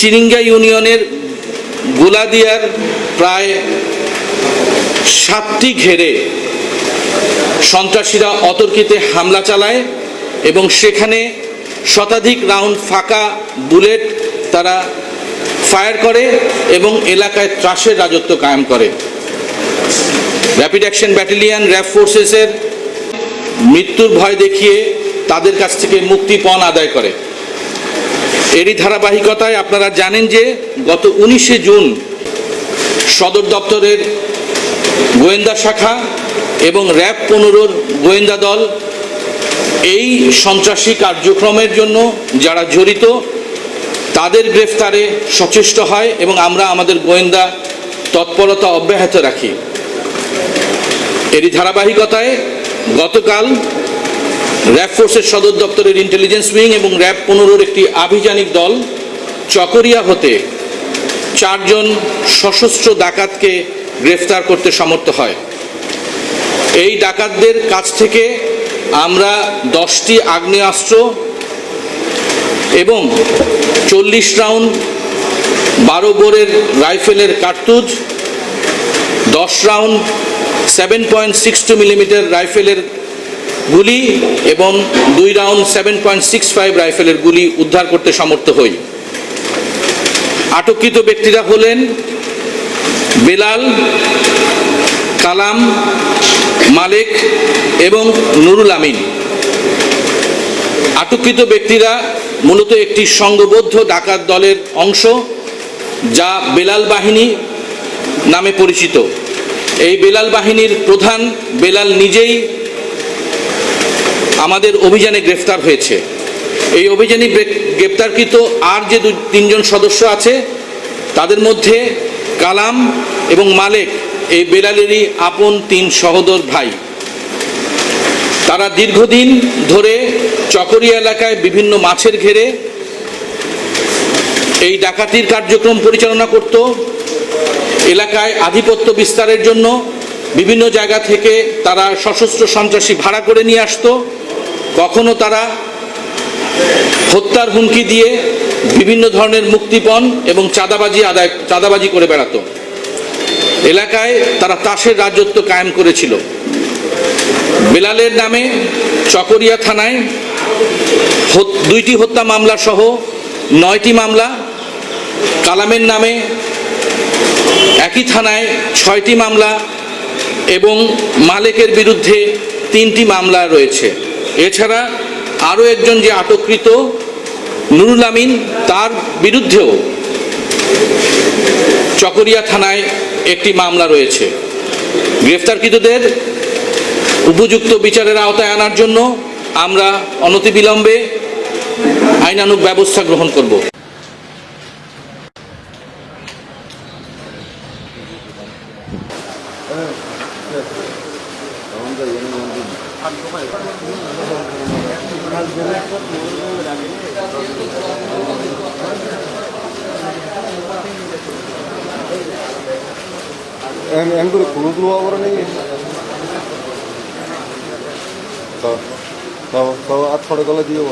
চিরিঙ্গা ইউনিয়নের গুলাদিয়ার প্রায় সাতটি ঘেরে সন্ত্রাসীরা অতর্কিতে হামলা চালায় এবং সেখানে শতাধিক রাউন্ড ফাঁকা বুলেট তারা ফায়ার করে এবং এলাকায় ত্রাসের রাজত্ব কায়েম করে। র্যাপিড অ্যাকশন ব্যাটালিয়ন র্যাব ফোর্সেসের মৃত্যুর ভয় দেখিয়ে তাদের কাছ থেকে মুক্তিপণ আদায় করে। এরই ধারাবাহিকতায় আপনারা জানেন যে গত উনিশে জুন সদর দপ্তরের গোয়েন্দা শাখা এবং র্যাব পনেরোর গোয়েন্দা দল এই সন্ত্রাসী কার্যক্রমের জন্য যারা জড়িত, তাদের গ্রেফতারে সচেষ্ট হয় এবং আমরা আমাদের গোয়েন্দা তৎপরতা অব্যাহত রাখি। এরই ধারাবাহিকতায় গতকাল র্যাব ফোর্সের সদর দপ্তরের ইন্টেলিজেন্স উইং এবং র্যাব পনেরোর একটি আভিযানিক দল চকরিয়া হতে চারজন সশস্ত্র ডাকাতকে গ্রেফতার করতে সমর্থ হয়। এই ডাকাতদের কাছ থেকে আমরা দশটি আগ্নেয়াস্ত্র এবং চল্লিশ রাউন্ড বারো বোরের রাইফেলের কার্তুজ, দশ round seven point six two millimetre রাইফেলের গুলি এবং দুই round seven point six five রাইফেলের গুলি উদ্ধার করতে সমর্থ হই। আটককৃত ব্যক্তিরা হলেন বেলাল, কালাম, মালেক এবং নুরুল আমিন। আটককৃত ব্যক্তিরা মূলত একটি সংঘবদ্ধ ডাকাত দলের অংশ, যা বেলাল বাহিনী নামে পরিচিত। এই বেলাল বাহিনীর প্রধান বেলাল নিজেই আমাদের অভিযানে গ্রেফতার হয়েছে। এই অভিযানে গ্রে- গ্রেপ্তারকৃত আর যে দু তিনজন সদস্য আছে, তাদের মধ্যে কালাম এবং মালেক, এই বেলালেরই আপন তিন সহোদর ভাই। তারা দীর্ঘদিন ধরে চকরিয়া এলাকায় বিভিন্ন মাছের ঘেরে এই ডাকাতির কার্যক্রম পরিচালনা করত। এলাকায় আধিপত্য বিস্তারের জন্য বিভিন্ন জায়গা থেকে তারা সশস্ত্র সন্ত্রাসী ভাড়া করে নিয়ে আসতো। কখনো তারা হত্যার হুমকি দিয়ে বিভিন্ন ধরনের মুক্তিপণ এবং চাঁদাবাজি আদায়, চাঁদাবাজি করে বেড়াতো। এলাকায় তারা তাসের রাজত্ব কায়েম করেছিল। বেলালের নামে চকরিয়া থানায় দুইটি হত্যা মামলা সহ নয়টি মামলা, কালামের নামে একই থানায় ছয়টি মামলা এবং মালেকের বিরুদ্ধে তিনটি মামলা রয়েছে। এছাড়া আরও একজন যে আটককৃত, নুরুল আমিন, তার বিরুদ্ধেও চকরিয়া থানায় একটি মামলা রয়েছে। গ্রেফতারকৃতদের উপযুক্ত বিচারের আওতায় আনার জন্য আমরা অনতিবিলম্বে আইনানুগ ব্যবস্থা গ্রহণ করব। এম এম করে কোনো কোনো আবার নেই। তো তো তো আর থোড়ে গলা দিও